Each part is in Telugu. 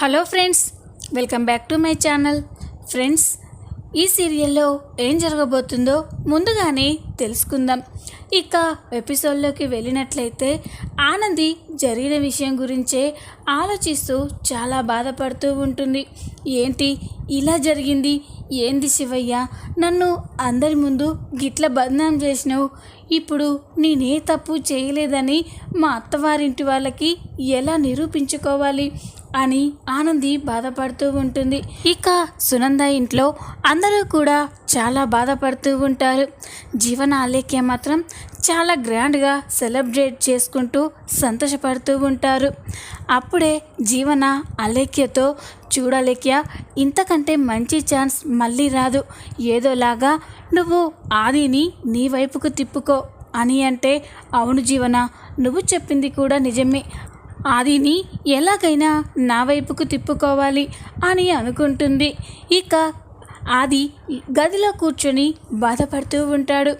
Hello friends welcome back to my channel. Friends ఈ సీరియల్లో ఏం జరగబోతుందో ముందుగానే తెలుసుకుందాం. ఇక ఎపిసోడ్లోకి వెళ్ళినట్లయితే ఆనంది జరిగిన విషయం గురించే ఆలోచిస్తూ చాలా బాధపడుతూ ఉంటుంది. ఏంటి ఇలా జరిగింది? ఏంది శివయ్య? నన్ను అందరి ముందు గిట్ల బదనాం చేసినావు. ఇప్పుడు నేనే తప్పు చేయలేదని మా అత్తవారింటి వాళ్ళకి ఎలా నిరూపించుకోవాలి? అని ఆనంది బాధపడుతూ ఉంటుంది. ఇక సునంద ఇంట్లో అందరూ కూడా చాలా బాధపడుతూ ఉంటారు. జీవన ఆలేఖ్య మాత్రం చాలా గ్రాండ్గా సెలబ్రేట్ చేసుకుంటూ సంతోషపడుతూ ఉంటారు. అప్పుడే జీవన అలేఖ్యతో చూడలేఖ్య ఇంతకంటే మంచి ఛాన్స్ మళ్ళీ రాదు. ఏదోలాగా నువ్వు ఆదిని నీ వైపుకు తిప్పుకో అని అంటే అవును జీవన నువ్వు చెప్పింది కూడా నిజమే. ఆదిని ఎలాగైనా నా వైపుకు తిప్పుకోవాలి అని అనుకుంటుంది. ఇక ఆది గదిలో కూర్చొని బాధపడుతూ ఉంటాడు.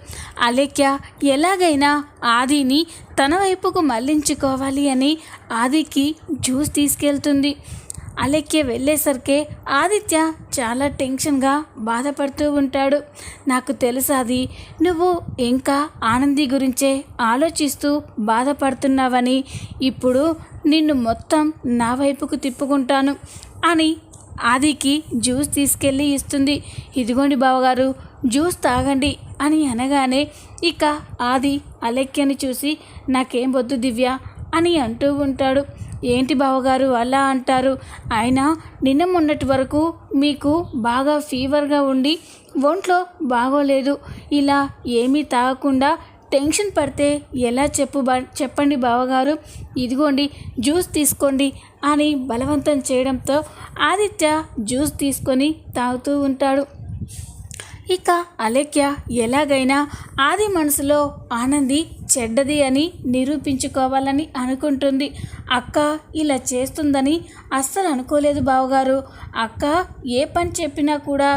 అలేఖ్య ఎలాగైనా ఆదిని తన వైపుకు మళ్ళించుకోవాలి అని ఆదికి జ్యూస్ తీసుకెళ్తుంది. అలెక్కి వెళ్ళేసరికి ఆదిత్య చాలా టెన్షన్గా బాధపడుతూ ఉంటాడు. నాకు తెలుసాది నువ్వు ఇంకా ఆనంది గురించే ఆలోచిస్తూ బాధపడుతున్నావని. ఇప్పుడు నిన్ను మొత్తం నా వైపుకు తిప్పుకుంటాను అని ఆదికి జ్యూస్ తీసుకెళ్ళి ఇస్తుంది. ఇదిగోండి బావగారు జ్యూస్ తాగండి అని అనగానే ఇక ఆది అలెక్యని చూసి నాకేం వద్దు దివ్య అని అంటూ ఉంటాడు. ఏంటి బావగారు అలా అంటారు? ఆయన నిన్న మొన్నటి వరకు మీకు బాగా ఫీవర్గా ఉండి ఒంట్లో బాగోలేదు. ఇలా ఏమీ తాగకుండా టెన్షన్ పడితే ఎలా చెప్పు చెప్పండి బావగారు. ఇదిగోండి జ్యూస్ తీసుకోండి అని బలవంతం చేయడంతో ఆదిత్య జ్యూస్ తీసుకొని తాగుతూ ఉంటాడు. ఇక అలేఖ్య ఎలాగైనా ఆది మనసులో ఆనంది చెడ్డది అని నిరూపించుకోవాలని అనుకుంటుంది. అక్క ఇలా చేస్తుందని అస్సలు అనుకోలేదు బావగారు. అక్క ఏ పని చెప్పినా కూడా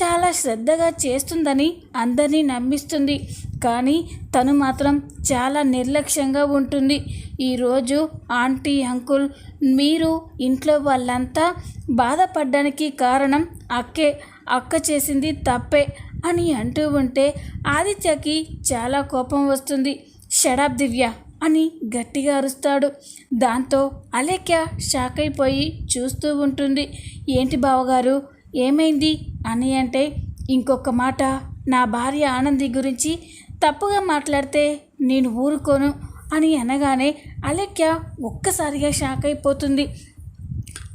చాలా శ్రద్ధగా చేస్తుందని అందరినీ నమ్మిస్తుంది. కానీ తను మాత్రం చాలా నిర్లక్ష్యంగా ఉంటుంది. ఈరోజు ఆంటీ అంకుల్ మీరు ఇంట్లో వాళ్ళంతా బాధపడ్డానికి కారణం అక్కే. అక్క చేసింది తప్పే అని అంటూ ఉంటే ఆదిత్యకి చాలా కోపం వస్తుంది. షడాబ్ దివ్య అని గట్టిగా అరుస్తాడు. దాంతో అలేఖ్య షాక్ అయిపోయి చూస్తూ ఉంటుంది. ఏంటి బావగారు? ఏమైంది? అని అంటే ఇంకొక మాట. నా భార్య ఆనంది గురించి తప్పుగా మాట్లాడితే నేను ఊరుకోను అని అనగానే అలేఖ్య ఒక్కసారిగా షాక్ అయిపోతుంది.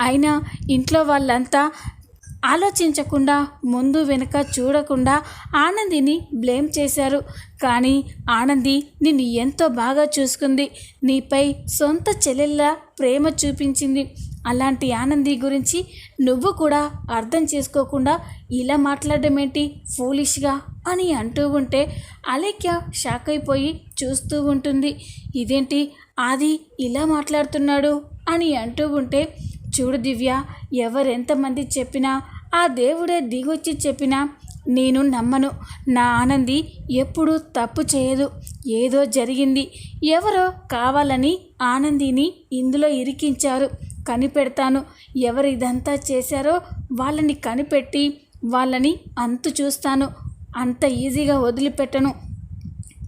అయినా ఇంట్లో వాళ్ళంతా ఆలోచించకుండా ముందు వెనుక చూడకుండా ఆనందిని బ్లేమ్ చేశారు. కానీ ఆనంది నిన్ను ఎంతో బాగా చూసుకుంది. నీపై సొంత చెల్లెళ్ళ ప్రేమ చూపించింది. అలాంటి ఆనంది గురించి నువ్వు కూడా అర్థం చేసుకోకుండా ఇలా మాట్లాడడం ఏంటి ఫూలిష్గా అని అంటూ ఉంటే అలేఖ్య షాక్ అయిపోయి చూస్తూ ఉంటుంది. ఇదేంటి? ఆది ఇలా మాట్లాడుతున్నాడు అని అంటూ ఉంటే చూడు దివ్య ఎవరెంతమంది చెప్పినా ఆ దేవుడే దిగొచ్చి చెప్పినా నేను నమ్మను. నా ఆనంది ఎప్పుడూ తప్పు చేయదు. ఏదో జరిగింది. ఎవరో కావాలని ఆనందిని ఇందులో ఇరికించారు. కనిపెడతాను. ఎవరు ఇదంతా చేశారో వాళ్ళని కనిపెట్టి వాళ్ళని అంతు చూస్తాను. అంత ఈజీగా వదిలిపెట్టను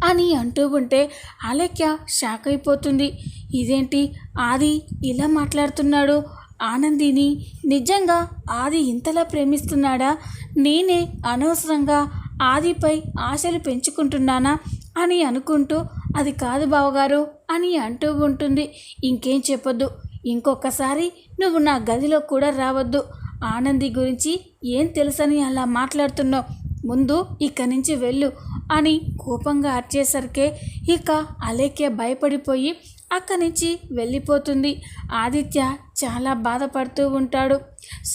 అని అంటూ ఉంటే అలెక్య షాక్ అయిపోతుంది. ఇదేంటి? ఆది ఇలా మాట్లాడుతున్నాడు. ఆనందిని నిజంగా ఆది ఇంతలా ప్రేమిస్తున్నాడా? నేనే అనవసరంగా ఆదిపై ఆశలు పెంచుకుంటున్నానా అని అనుకుంటూ అది కాదు బావగారు అని అంటూ ఉంటుంది. ఇంకేం చెప్పొద్దు. ఇంకొకసారి నువ్వు నా గదిలో కూడా రావద్దు. ఆనంది గురించి ఏం తెలుసని అలా మాట్లాడుతున్నావు? ముందు ఇక్కడి నుంచి వెళ్ళు అని కోపంగా అర్చేసరికే ఇక అలేకే భయపడిపోయి అక్కడి నుంచి వెళ్ళిపోతుంది. ఆదిత్య చాలా బాధపడుతూ ఉంటాడు.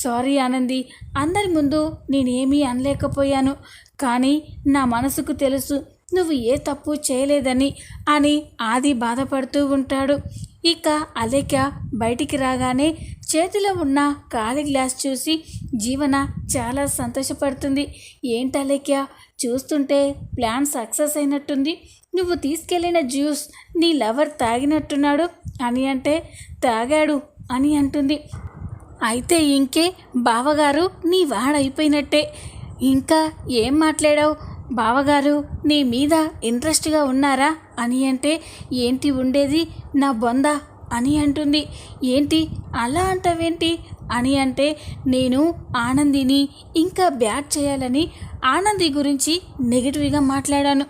సారీ ఆనంది అందరి ముందు నేనేమీ అనలేకపోయాను. కానీ నా మనసుకు తెలుసు నువ్వు ఏ తప్పు చేయలేదని అని ఆది బాధపడుతూ ఉంటాడు. ఇక అలేక బయటికి రాగానే చేతిలో ఉన్న ఖాళీ గ్లాస్ చూసి జీవన చాలా సంతోషపడుతుంది. ఏంటి అలేక్య చూస్తుంటే ప్లాన్ సక్సెస్ అయినట్టుంది. నువ్వు తీసుకెళ్ళిన జ్యూస్ నీ లవర్ తాగినట్టున్నాడు. అని అంటే తాగాడు అని అంటుంది. అయితే ఇంకే బావగారు నీ వాడైపోయినట్టే. ఇంకా ఏం మాట్లాడావు? బావగారు నీ మీద ఇంట్రెస్ట్గా ఉన్నారా? అని అంటే ఏంటి ఉండేది నా బొంద? అని అంటుంది. ఏంటి? అలా అంటావేంటి? అని అంటే నేను ఆనందిని ఇంకా బ్యాట్ చేయాలని ఆనంది గురించి నెగిటివ్గా మాట్లాడాను.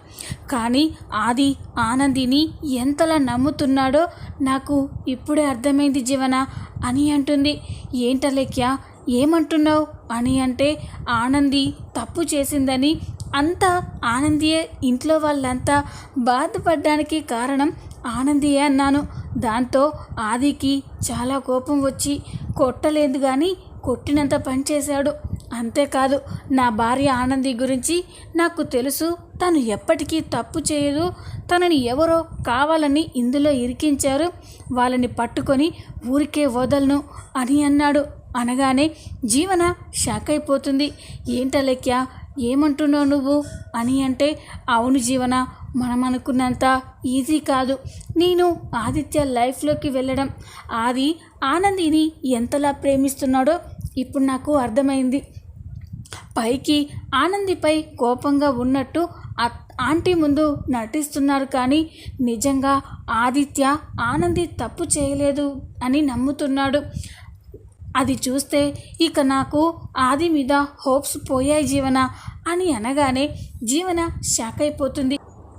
కానీ ఆది ఆనందిని ఎంతలా నమ్ముతున్నాడో నాకు ఇప్పుడే అర్థమైంది జీవన అని అంటుంది. ఏంటలేఖ్య ఏమంటున్నావు? అని అంటే ఆనంది తప్పు చేసిందని అంతా ఆనందియే ఇంట్లో వాళ్ళంతా బాధపడడానికి కారణం ఆనందియే అన్నాను. దాంతో ఆదికి చాలా కోపం వచ్చి కొట్టలేదు కానీ కొట్టినంత పని చేశాడు. అంతేకాదు నా భార్య ఆనంది గురించి నాకు తెలుసు. తను ఎప్పటికీ తప్పు చేయదు. తనని ఎవరో కావాలని ఇందులో ఇరికించారు. వాళ్ళని పట్టుకొని ఊరికే వదలను అని అన్నాడు. అనగానే జీవన షాక్ అయిపోతుంది. ఏంటలెక్య ఏమంటున్నావు నువ్వు? అని అంటే అవును జీవన మనం అనుకున్నంత ఈజీ కాదు. నేను ఆదిత్య లైఫ్లోకి వెళ్ళడం. ఆది ఆనందిని ఎంతలా ప్రేమిస్తున్నాడో ఇప్పుడు నాకు అర్థమైంది. పైకి ఆనందిపై కోపంగా ఉన్నట్టు ఆంటీ ముందు నటిస్తున్నారు కానీ నిజంగా ఆదిత్య ఆనంది తప్పు చేయలేదు అని నమ్ముతున్నాడు. అది చూస్తే ఇక నాకు ఆది మీద హోప్స్ పోయాయి జీవన అని అనగానే జీవన షాక్ అయిపోతుంది.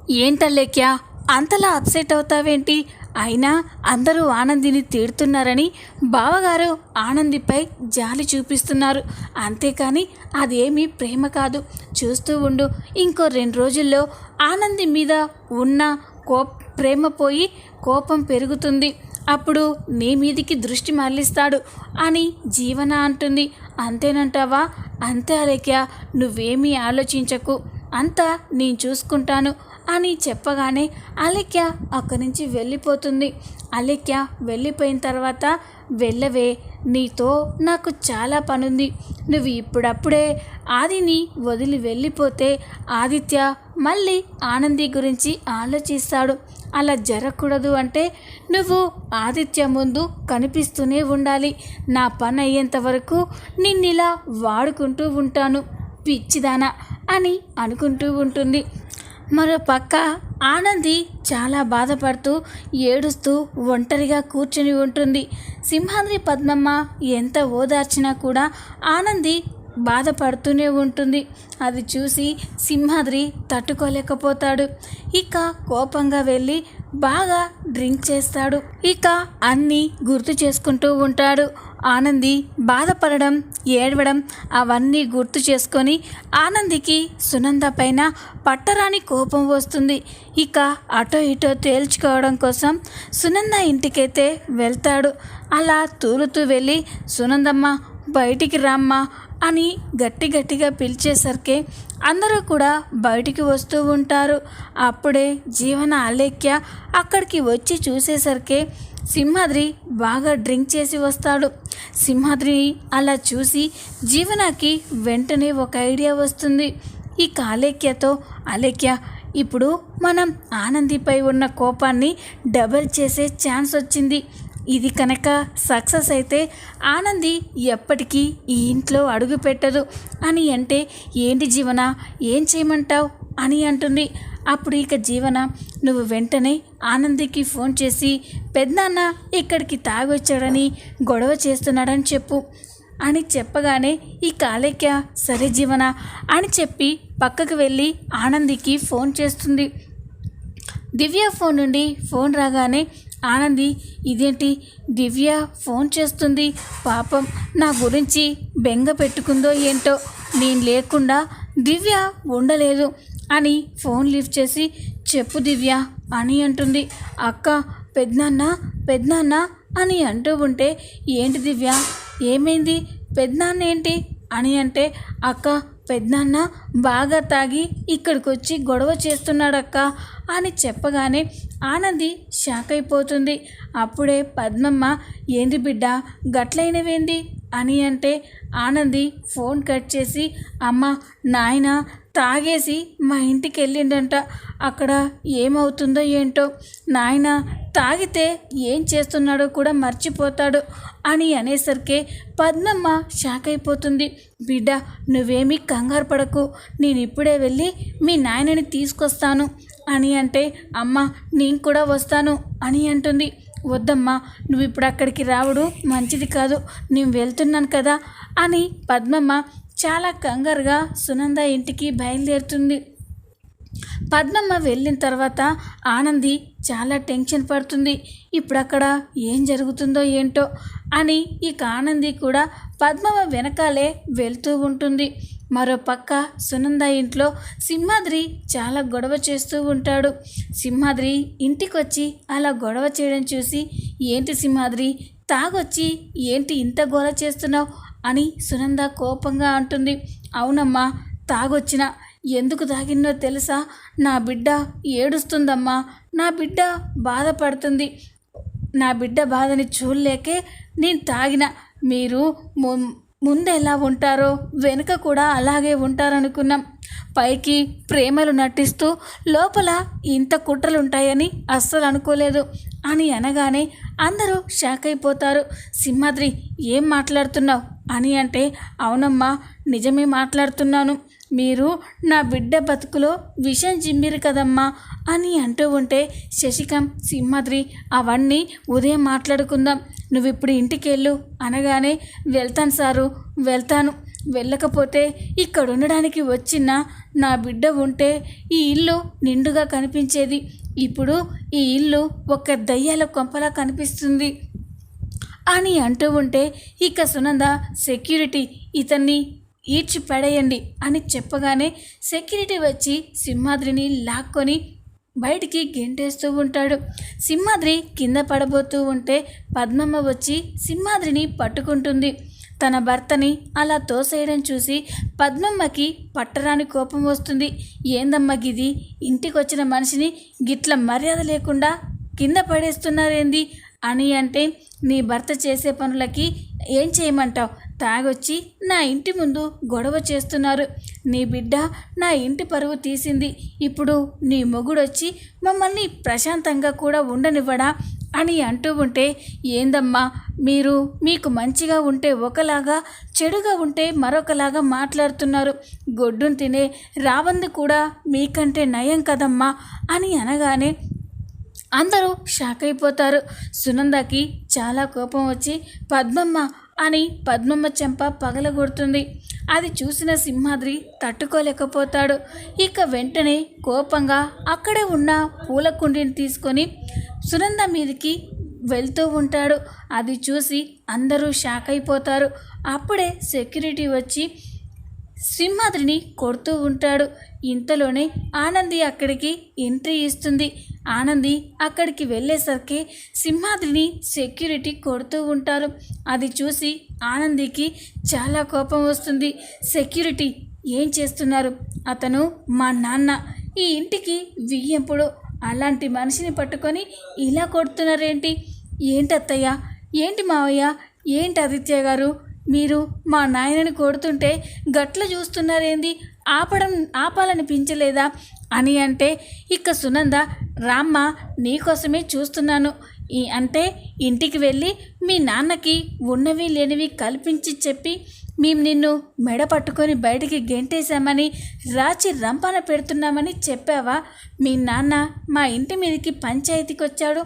ఏంటల్లేక్య అంతలా అప్సెట్ అవుతావేంటి? అయినా అందరూ ఆనందిని తీడుతున్నారని బావగారు ఆనందిపై జాలి చూపిస్తున్నారు. అంతేకాని అదేమీ ప్రేమ కాదు. చూస్తూ ఉండు ఇంకో రెండు రోజుల్లో ఆనంది మీద ఉన్న కో ప్రేమ పోయి కోపం పెరుగుతుంది. అప్పుడు నీ మీదికి దృష్టి మరలిస్తాడు అని జీవన అంటుంది. అంతేనంటావా? అంతే అలేఖ్య నువ్వేమీ ఆలోచించకు. అంతా నేను చూసుకుంటాను అని చెప్పగానే అలెక్య అక్కడి నుంచి వెళ్ళిపోతుంది. అలెక్య వెళ్ళిపోయిన తర్వాత వెళ్ళవే నీతో నాకు చాలా పనుంది. నువ్వు ఇప్పుడప్పుడే ఆదిని వదిలి వెళ్ళిపోతే ఆదిత్య మళ్ళీ ఆనంది గురించి ఆలోచిస్తాడు. అలా జరగకూడదు అంటే నువ్వు ఆదిత్య ముందు కనిపిస్తూనే ఉండాలి. నా పని అయ్యేంత వరకు నిన్నిలా వాడుకుంటూ ఉంటాను. పిచ్చిదానా అని అనుకుంటూ ఉంటుంది. మరో పక్క ఆనంది చాలా బాధపడుతూ ఏడుస్తూ ఒంటరిగా కూర్చుని ఉంటుంది. సింహాద్రి పద్మమ్మ ఎంత ఓదార్చినా కూడా ఆనంది బాధపడుతూనే ఉంటుంది. అది చూసి సింహాద్రి తట్టుకోలేకపోతాడు. ఇక కోపంగా వెళ్ళి బాగా డ్రింక్ చేస్తాడు. ఇక అన్నీ గుర్తు చేసుకుంటూ ఉంటాడు. ఆనంది బాధపడడం ఏడవడం అవన్నీ గుర్తు చేసుకొని ఆనందికి సునంద పైన పట్టరాని కోపం వస్తుంది. ఇక అటో ఇటో తేల్చుకోవడం కోసం సునంద ఇంటికైతే వెళ్తాడు. అలా తూలుతూ వెళ్ళి సునందమ్మ బయటికి రామ్మా అని గట్టి గట్టిగా పిలిచేసరికి అందరూ కూడా బయటికి వస్తూ ఉంటారు. అప్పుడే జీవన అలేఖ్య అక్కడికి వచ్చి చూసేసరికి సింహాద్రి బాగా డ్రింక్ చేసి వస్తాడు. సింహాద్రిని అలా చూసి జీవనాకి వెంటనే ఒక ఐడియా వస్తుంది. ఈ కాలేక్యతో అలేఖ్య ఇప్పుడు మనం ఆనందిపై ఉన్న కోపాన్ని డబల్ చేసే ఛాన్స్ వచ్చింది. ఇది కనుక సక్సెస్ అయితే ఆనంది ఎప్పటికీ ఈ ఇంట్లో అడుగు పెట్టదు అని అంటే ఏంటి జీవన? ఏం చేయమంటావు అని అంటుంది. అప్పుడు ఇక జీవన నువ్వు వెంటనే ఆనందికి ఫోన్ చేసి పెద్దన్న ఇక్కడికి తాగొచ్చాడని గొడవ చేస్తున్నాడని చెప్పు అని చెప్పగానే ఈ కాలేక్య సరే జీవన అని చెప్పి పక్కకు వెళ్ళి ఆనందికి ఫోన్ చేస్తుంది. దివ్య ఫోన్ నుండి ఫోన్ రాగానే ఆనంది ఇదేంటి? దివ్య ఫోన్ చేస్తుంది. పాపం నా గురించి బెంగ పెట్టుకుందో ఏంటో నేను లేకుండా దివ్య ఉండలేదు అని ఫోన్ లిఫ్ట్ చేసి చెప్పు దివ్య అని అంటుంది. అక్క పెద్దనాన్న పెద్దనాన్న అని అంటూ ఉంటే ఏంటి దివ్య? ఏమైంది? పెద్దనాన్న ఏంటి? అని అంటే అక్క పెద్దనాన్న బాగా తాగి ఇక్కడికి వచ్చి గొడవ చేస్తున్నాడక్క అని చెప్పగానే ఆనంది షాక్ అయిపోతుంది. అప్పుడే పద్మమ్మ ఏంది బిడ్డ గట్లైనవేంది అని అంటే ఆనంది ఫోన్ కట్ చేసి అమ్మ నాయన తాగేసి మా ఇంటికి వెళ్ళిండంట అక్కడ ఏమవుతుందో ఏంటో. నాయన తాగితే ఏం చేస్తున్నాడో కూడా మర్చిపోతాడు అని అనేసరికి పద్మమ్మ షాక్ అయిపోతుంది బిడ్డ నువ్వేమీ కంగారు పడకు. నేను ఇప్పుడే వెళ్ళి మీ నాయనని తీసుకొస్తాను. అని అంటే అమ్మ నేను కూడా వస్తాను అని అంటుంది. వద్దమ్మా నువ్వు ఇప్పుడు అక్కడికి రావడు మంచిది కాదు. నేను వెళ్తున్నాను కదా అని పద్మమ్మ చాలా కంగారుగా సునంద ఇంటికి బయలుదేరుతుంది. పద్మమ్మ వెళ్ళిన తర్వాత ఆనంది చాలా టెన్షన్ పడుతుంది. ఇప్పుడు అక్కడ ఏం జరుగుతుందో ఏంటో అని ఇక ఆనంది కూడా పద్మమ్మ వెనకాలే వెళ్తూ ఉంటుంది. మరో పక్క సునంద ఇంట్లో సింహాద్రి చాలా గొడవ చేస్తూ ఉంటాడు. సింహాద్రి ఇంటికొచ్చి అలా గొడవ చేయడం చూసి ఏంటి సింహాద్రి తాగొచ్చి ఏంటి ఇంత గోల చేస్తున్నావు? అని సునంద కోపంగా అంటుంది. అవునమ్మా తాగొచ్చిన. ఎందుకు తాగిందో తెలుసా? నా బిడ్డ ఏడుస్తుందమ్మా. నా బిడ్డ బాధపడుతుంది. నా బిడ్డ బాధని చూడలేకే నేను తాగిన. మీరు ము- ముందు ఎలా ఉంటారో వెనుక కూడా అలాగే ఉంటారనుకున్నాం. పైకి ప్రేమలు నటిస్తూ లోపల ఇంత కుట్రలు ఉంటాయని అస్సలు అనుకోలేదు అని అనగానే అందరూ షాక్ అయిపోతారు సింహాద్రి ఏం మాట్లాడుతున్నావు? అని అంటే అవునమ్మా నిజమే మాట్లాడుతున్నాను. మీరు నా బిడ్డ బతుకులో విషం జిమ్మిరు కదమ్మా అని అంటూ ఉంటే శశికం సింహాద్రి అవన్నీ ఉదయం మాట్లాడుకుందాం. నువ్వు ఇప్పుడు ఇంటికి వెళ్ళు అనగానే వెళ్తాను సారు వెళ్తాను. వెళ్ళకపోతే ఇక్కడ ఉండడానికి వచ్చిన నా బిడ్డ ఉంటే ఈ ఇల్లు నిండుగా కనిపించేది. ఇప్పుడు ఈ ఇల్లు ఒక దయ్యాల కొంపలా కనిపిస్తుంది. అని అంటూ ఉంటే ఇక సునంద సెక్యూరిటీ ఇతన్ని ఈడ్చి పడేయండి అని చెప్పగానే సెక్యూరిటీ వచ్చి సింహాద్రిని లాక్కొని బయటికి గెంటేస్తూ ఉంటాడు. సింహాద్రి కింద పడబోతూ ఉంటే పద్మమ్మ వచ్చి సింహాద్రిని పట్టుకుంటుంది. తన భర్తని అలా తోసేయడం చూసి పద్మమ్మకి పట్టరాని కోపం వస్తుంది. ఏందమ్మా గిది? ఇంటికి వచ్చిన మనిషిని గిట్ల మర్యాద లేకుండా కింద పడేస్తున్నారేంది? అని అంటే నీ భర్త చేసే పనులకి ఏం చేయమంటావు? తాగొచ్చి నా ఇంటి ముందు గొడవ చేస్తున్నారు. నీ బిడ్డ నా ఇంటి పరువు తీసింది. ఇప్పుడు నీ మొగుడొచ్చి మమ్మల్ని ప్రశాంతంగా కూడా ఉండనివ్వడా? అని అంటూ ఉంటే ఏందమ్మా మీరు మీకు మంచిగా ఉంటే ఒకలాగా చెడుగా ఉంటే మరొకలాగా మాట్లాడుతున్నారు. గొడ్డును తినే రావంది కూడా మీకంటే నయం కదమ్మా అని అనగానే అందరూ షాక్ అయిపోతారు. సునందకి చాలా కోపం వచ్చి పద్మమ్మ అని పద్మమ్మ చెంప పగలగొడుతుంది. అది చూసిన సింహాద్రి తట్టుకోలేకపోతాడు. ఇక వెంటనే కోపంగా అక్కడే ఉన్న పూల కుండిని తీసుకొని సునంద మీదకి వెళ్తూ ఉంటాడు. అది చూసి అందరూ షాక్ అయిపోతారు. అప్పుడే సెక్యూరిటీ వచ్చి సింహాద్రిని కొడుతూ ఉంటాడు. ఇంతలోనే ఆనంది అక్కడికి ఎంట్రీ ఇస్తుంది. ఆనంది అక్కడికి వెళ్ళేసరికి సింహాద్రిని సెక్యూరిటీ కొడుతూ ఉంటారు. అది చూసి ఆనందికి చాలా కోపం వస్తుంది. సెక్యూరిటీ ఏం చేస్తున్నారు? అతను మా నాన్న ఈ ఇంటికి వియ్యంపుడు. అలాంటి మనిషిని పట్టుకొని ఇలా కొడుతున్నారేంటి? ఏంటత్తయ్య? ఏంటి మావయ్య? ఏంటి ఆదిత్య గారు? మీరు మా నాయనని కొడుతుంటే గట్ల చూస్తున్నారేంది? ఆపడం ఆపాలనిపించలేదా అని అంటే ఇక సునంద రామ్మ నీకోసమే చూస్తున్నాను. ఈ అంటే ఇంటికి వెళ్ళి మీ నాన్నకి ఉన్నవి లేనివి కల్పించి చెప్పి మేము నిన్ను మెడ పట్టుకొని బయటికి గెంటేశామని రాచి రంపాన పెడుతున్నామని చెప్పావా? మీ నాన్న మా ఇంటి మీదకి పంచాయతీకి వచ్చాడు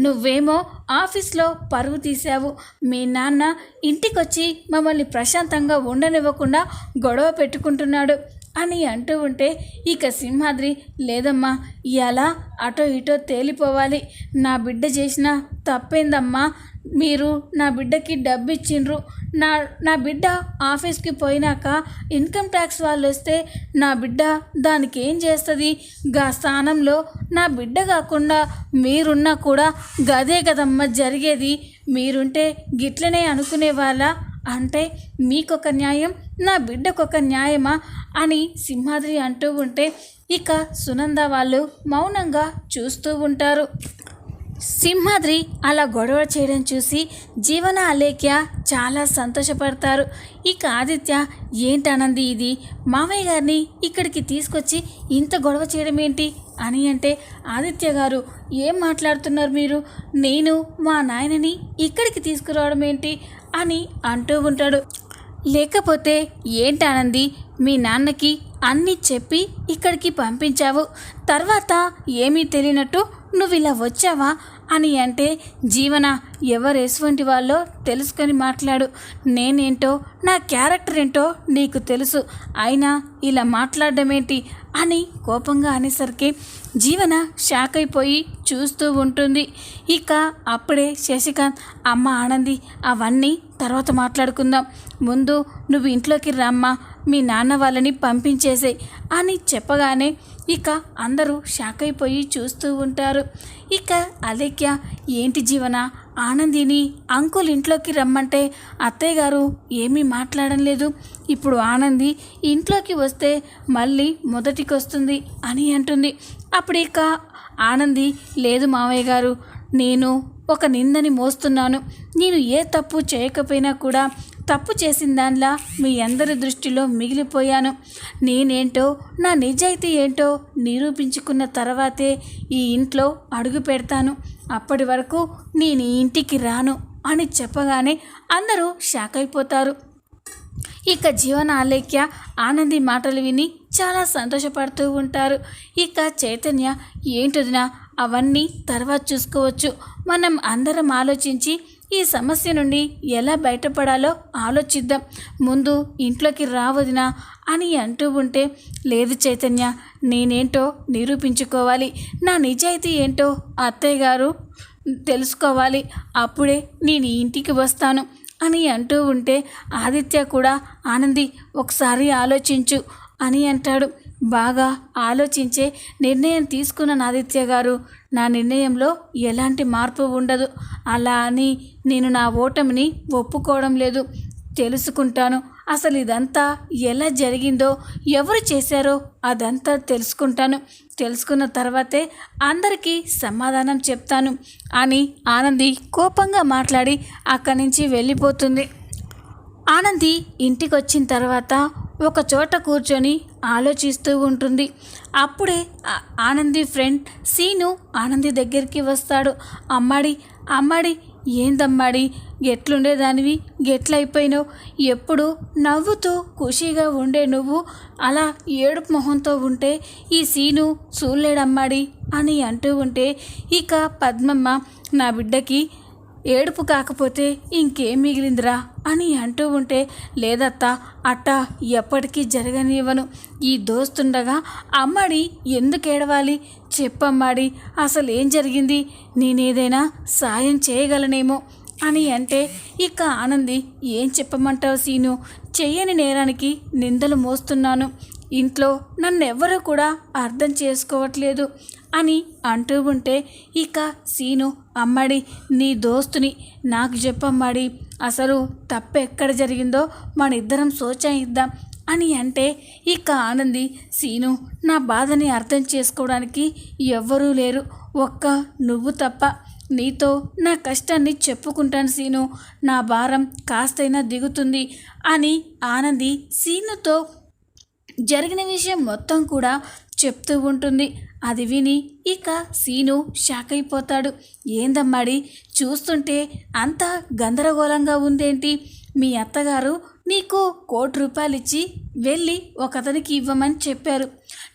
నువ్వేమో ఆఫీస్లో పరువు తీసావు మీ నాన్న ఇంటికొచ్చి మమ్మల్ని ప్రశాంతంగా ఉండనివ్వకుండా గొడవ పెట్టుకుంటున్నాడు. అని అంటూ ఉంటే ఇక సింహాద్రి లేదమ్మా ఇలా అటో ఇటో తేలిపోవాలి. నా బిడ్డ చేసిన తప్పేందమ్మా? మీరు నా బిడ్డకి డబ్బు ఇచ్చిండ్రు నా నా బిడ్డ ఆఫీస్కి పోయినాక ఇన్కమ్ ట్యాక్స్ వాళ్ళు వస్తే నా బిడ్డ దానికి ఏం చేస్తుంది? గా స్థానంలో నా బిడ్డ కాకుండా మీరున్నా కూడా గదే కదమ్మా జరిగేది. మీరుంటే గిట్లనే అనుకునే వాళ్ళ అంటే మీకొక న్యాయం నా బిడ్డకొక న్యాయమా అని సింహాద్రి అంటూ ఉంటే ఇక సునంద వాళ్ళు మౌనంగా చూస్తూ ఉంటారు. సింహాద్రి అలా గొడవ చేయడం చూసి జీవన అలేఖ్య చాలా సంతోషపడతారు. ఇక ఆదిత్య ఏంటనంది ఇది? మామయ్య గారిని ఇక్కడికి తీసుకొచ్చి ఇంత గొడవ చేయడం ఏంటి? అని అంటే ఆదిత్య గారు ఏం మాట్లాడుతున్నారు మీరు? నేను మా నాయనని ఇక్కడికి తీసుకురావడం ఏంటి? అని అంటూ ఉంటాడు. లేకపోతే ఏంటానంది? మీ నాన్నకి అన్నీ చెప్పి ఇక్కడికి పంపించావు. తర్వాత ఏమీ తెలియనట్టు నువ్వు ఇలా వచ్చావా? అని అంటే జీవన ఎవరు ఎటువంటి వాళ్ళో తెలుసుకొని మాట్లాడు. నేనేంటో నా క్యారెక్టర్ ఏంటో నీకు తెలుసు. అయినా ఇలా మాట్లాడడం ఏంటి అని కోపంగా అనేసరికి జీవన షాక్ అయిపోయి చూస్తూ ఉంటుంది. ఇక అప్పుడే శశికాంత్ అమ్మ ఆనంది అవన్నీ తర్వాత మాట్లాడుకుందాం. ముందు నువ్వు ఇంట్లోకి రమ్మా. మీ నాన్న వాళ్ళని పంపించేసే అని చెప్పగానే ఇక అందరూ షాక్ అయిపోయి చూస్తూ ఉంటారు. ఇక అలేఖ్య ఏంటి జీవన? ఆనందిని అంకుల్ ఇంట్లోకి రమ్మంటే అత్తయ్య గారు ఏమీ మాట్లాడడం లేదు. ఇప్పుడు ఆనంది ఇంట్లోకి వస్తే మళ్ళీ మొదటికి వస్తుంది అని అంటుంది. అప్పుడు ఇక ఆనంది లేదు మావయ్య గారు నేను ఒక నిందని మోస్తున్నాను. నేను ఏ తప్పు చేయకపోయినా కూడా తప్పు చేసిన దానిలా మీ అందరి దృష్టిలో మిగిలిపోయాను. నేనేంటో నా నిజాయితీ ఏంటో నిరూపించుకున్న తర్వాతే ఈ ఇంట్లో అడుగు పెడతాను. అప్పటి వరకు నేను ఈ ఇంటికి రాను అని చెప్పగానే అందరూ షాక్ అయిపోతారు. ఇక జీవన ఆలేఖ్య ఆనంది మాటలు విని చాలా సంతోషపడుతూ ఉంటారు. ఇక చైతన్య ఏంటిదినా అవన్నీ తర్వాత చూసుకోవచ్చు. మనం అందరం ఆలోచించి ఈ సమస్య నుండి ఎలా బయటపడాలో ఆలోచిద్దాం. ముందు ఇంట్లోకి రావదినా అని అంటూ ఉంటే లేదు చైతన్య నేనేంటో నిరూపించుకోవాలి. నా నిజాయితీ ఏంటో అత్తయ్య గారు తెలుసుకోవాలి. అప్పుడే నేను ఇంటికి వస్తాను అని అంటూ ఉంటే ఆదిత్య కూడా ఆనంది ఒకసారి ఆలోచించు అని అంటాడు. బాగా ఆలోచించే నిర్ణయం తీసుకున్న ఆదిత్య గారు నా నిర్ణయంలో ఎలాంటి మార్పు ఉండదు. అలా అని నేను నా ఓటమిని ఒప్పుకోవడం లేదు. తెలుసుకుంటాను. అసలు ఇదంతా ఎలా జరిగిందో ఎవరు చేశారో అదంతా తెలుసుకుంటాను. తెలుసుకున్న తర్వాతే అందరికీ సమాధానం చెప్తాను అని ఆనంది కోపంగా మాట్లాడి అక్కడి నుంచి వెళ్ళిపోతుంది. ఆనంది ఇంటికి వచ్చిన తర్వాత ఒక చోట కూర్చొని ఆలోచిస్తూ ఉంటుంది. అప్పుడే ఆనంది ఫ్రెండ్ సీను ఆనంది దగ్గరికి వస్తాడు. అమ్మాడి అమ్మాడి ఏందమ్మాడి? ఎట్లుండేదానివి గెట్లయిపోయినావు ఎప్పుడు? నవ్వుతూ ఖుషీగా ఉండే నువ్వు? అలా ఏడుపు మొహంతో ఉంటే ఈ సీను చూడలేడమ్మాడి అని అంటూ ఉంటే ఇక పద్మమ్మ నా బిడ్డకి ఏడుపు కాకపోతే ఇంకేం మిగిలిందిరా అని అంటూ ఉంటే లేదత్తా అట్ట ఎప్పటికీ జరగనివ్వను. ఈ దోస్తుండగా అమ్మడి ఎందుకు ఏడవాలి? చెప్పమ్మాడి అసలు ఏం జరిగింది? నేనేదైనా సాయం చేయగలనేమో అని అంటే ఇక ఆనంది ఏం చెప్పమంటావు సీను? చెయ్యని నేరానికి నిందలు మోస్తున్నాను. ఇంట్లో నన్నెవ్వరూ కూడా అర్థం చేసుకోవట్లేదు అని అంటూ ఉంటే ఇక సీను అమ్మడి నీ దోస్తుని నాకు చెప్పమ్మడి. అసలు తప్పు ఎక్కడ జరిగిందో మన ఇద్దరం సోచాయిద్దాం అని అంటే ఇక ఆనంది సీను నా బాధని అర్థం చేసుకోవడానికి ఎవ్వరూ లేరు. ఒక్క నువ్వు తప్ప. నీతో నా కష్టాన్ని చెప్పుకుంటాను సీను. నా భారం కాస్తైనా దిగుతుంది అని ఆనంది సీనుతో జరిగిన విషయం మొత్తం కూడా చెప్తూ ఉంటుంది. అది విని ఇక సీను షాక్ అయిపోతాడు. ఏందమ్మాడి చూస్తుంటే అంత గందరగోళంగా ఉందేంటి? మీ అత్తగారు నీకు కోటి రూపాయలు ఇచ్చి వెళ్ళి ఒకతనికి ఇవ్వమని చెప్పారు.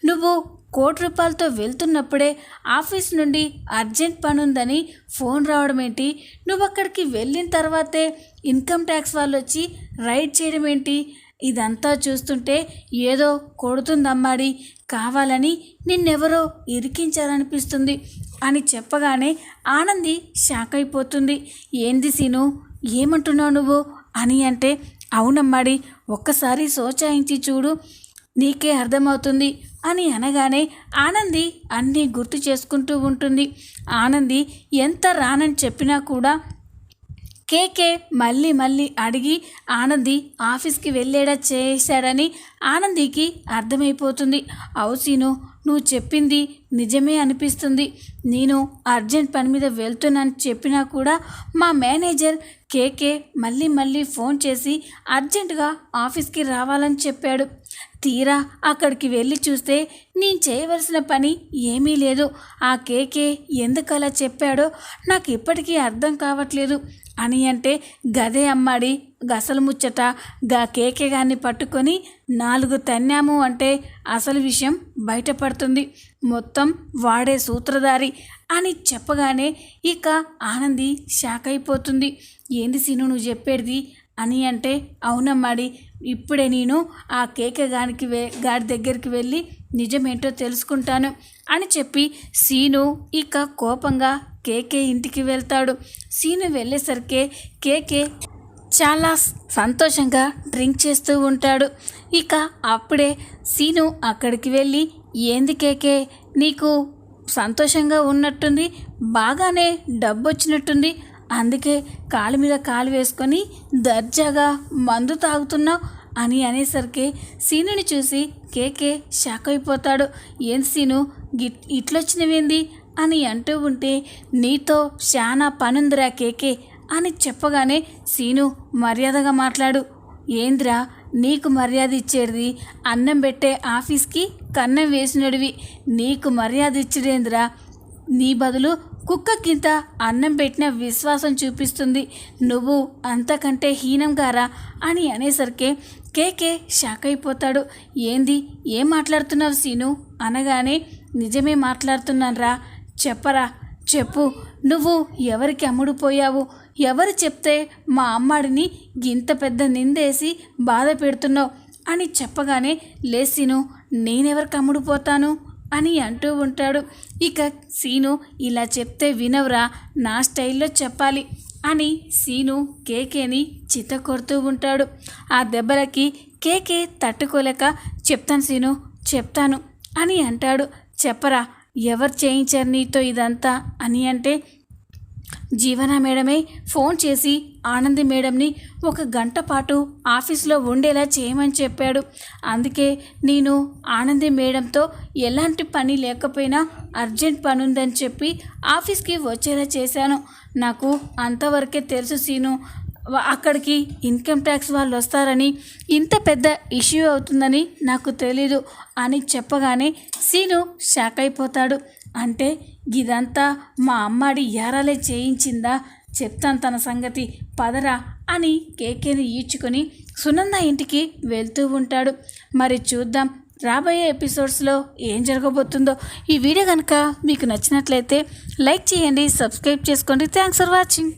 నువ్వు కోటి రూపాయలతో వెళ్తున్నప్పుడే ఆఫీస్ నుండి అర్జెంట్ పని ఉందని ఫోన్ రావడం ఏంటి నువ్వు అక్కడికి వెళ్ళిన తర్వాతే ఇన్కమ్ ట్యాక్స్ వాళ్ళు వచ్చి రైడ్ చేయడం ఏంటి ఇదంతా చూస్తుంటే ఏదో కొడుతుందమ్మాడి. కావాలని నిన్నెవరో ఇరికించారనిపిస్తుంది అని చెప్పగానే ఆనంది షాక్ అయిపోతుంది. ఏంది సీను? ఏమంటున్నావు నువ్వు? అని అంటే అవునమ్మాడి ఒక్కసారి సోచాయించి చూడు నీకే అర్థమవుతుంది అని అనగానే ఆనంది అన్నీ గుర్తు చేసుకుంటూ ఉంటుంది. ఆనంది ఎంత రానని చెప్పినా కూడా కేకే మళ్ళీ మళ్ళీ అడిగి ఆనంది ఆఫీస్కి వెళ్ళేడా చేశాడని ఆనందికి అర్థమైపోతుంది. అవుసీను నువ్వు చెప్పింది నిజమే అనిపిస్తుంది. నేను అర్జెంట్ పని మీద వెళ్తున్నాను చెప్పినా కూడా మా మేనేజర్ కేకే మళ్ళీ మళ్ళీ ఫోన్ చేసి అర్జెంటుగా ఆఫీస్కి రావాలని చెప్పాడు. తీరా అక్కడికి వెళ్ళి చూస్తే నేను చేయవలసిన పని ఏమీ లేదు. ఆ కేకే ఎందుకు అలా చెప్పాడో నాకు ఇప్పటికీ అర్థం కావట్లేదు. అని అంటే గదే అమ్మాడి గసలు ముచ్చట గా కేకే గాన్ని పట్టుకొని నాలుగు తన్నాము అంటే అసలు విషయం బయటపడుతుంది. మొత్తం వాడే సూత్రధారి అని చెప్పగానే ఇక ఆనంది షాక్ అయిపోతుంది. ఏంది సీను నువ్వు చెప్పేది? అని అంటే అవునమ్మాడి ఇప్పుడే నేను ఆ కేక గానికి వే గాడి దగ్గరికి వెళ్ళి నిజమేంటో తెలుసుకుంటాను అని చెప్పి సీను ఇక కోపంగా కేకే ఇంటికి వెళ్తాడు. సీను వెళ్ళేసరికి కేకే చాలా సంతోషంగా డ్రింక్ చేస్తూ ఉంటాడు. ఇక అప్పుడే సీను అక్కడికి వెళ్ళి ఏంది కేకే నీకు సంతోషంగా ఉన్నట్టుంది బాగానే డబ్బు వచ్చినట్టుంది అందుకే కాలు మీద కాలు వేసుకొని దర్జాగా మందు తాగుతున్నావు అని అనేసరికి సీనుని చూసి కేకే షాక్ అయిపోతాడు. ఏం సీను గిట్ ఇట్లొచ్చినవేంది? అని అంటూ ఉంటే నీతో శానా పనుందిరా కేకే అని చెప్పగానే సీను మర్యాదగా మాట్లాడు. ఏంద్రా నీకు మర్యాద ఇచ్చేది అన్నం పెట్టే ఆఫీస్కి కన్నం వేసినడివి. నీకు మర్యాద ఇచ్చేదేంద్రా? నీ బదులు కుక్కకింత అన్నం పెట్టిన విశ్వాసం చూపిస్తుంది. నువ్వు అంతకంటే హీనంగారా అని అనేసరికి కేకే షాక్ అయిపోతాడు. ఏంది ఏం మాట్లాడుతున్నావు సీను? అనగానే నిజమే మాట్లాడుతున్నానరా. చెప్పరా చెప్పు. నువ్వు ఎవరికి అమ్ముడుపోయావు? ఎవరు చెప్తే మా అమ్మాడిని ఇంత పెద్ద నిందేసి బాధ పెడుతున్నావు అని చెప్పగానే లేసిను నేనెవరికి అమ్ముడుపోతాను? అని అంటూ ఉంటాడు. ఇక సీను ఇలా చెప్తే వినవరా నా స్టైల్లో చెప్పాలి అని సీను కేకేని చిత్త కొడుతూ ఉంటాడు. ఆ దెబ్బలకి కేకే తట్టుకోలేక చెప్తాను సీను చెప్తాను అని అంటాడు. చెప్పరా ఎవరు చేయించారు నీతో ఇదంతా అని అంటే జీవన మేడమే ఫోన్ చేసి ఆనంది మేడంని ఒక గంట పాటు ఆఫీస్లో ఉండేలా చేయమని చెప్పాడు. అందుకే నేను ఆనంది మేడంతో ఎలాంటి పని లేకపోయినా అర్జెంట్ పని ఉందని చెప్పి ఆఫీస్కి వచ్చేలా చేశాను. నాకు అంతవరకే తెలుసు సీను అక్కడికి ఇన్కమ్ ట్యాక్స్ వాళ్ళు వస్తారని ఇంత పెద్ద ఇష్యూ అవుతుందని నాకు తెలీదు అని చెప్పగానే సీను షాక్ అయిపోతాడు. అంటే ఇదంతా మా అమ్మాడి యారాలే చేయించిందా? చెప్తాను తన సంగతి పదరా అని కేకేని ఈడ్చుకొని సునంద ఇంటికి వెళ్తూ ఉంటాడు. మరి చూద్దాం రాబోయే ఎపిసోడ్స్లో ఏం జరగబోతుందో. ఈ వీడియో కనుక మీకు నచ్చినట్లయితే లైక్ చేయండి సబ్స్క్రైబ్ చేసుకోండి. Thanks for watching.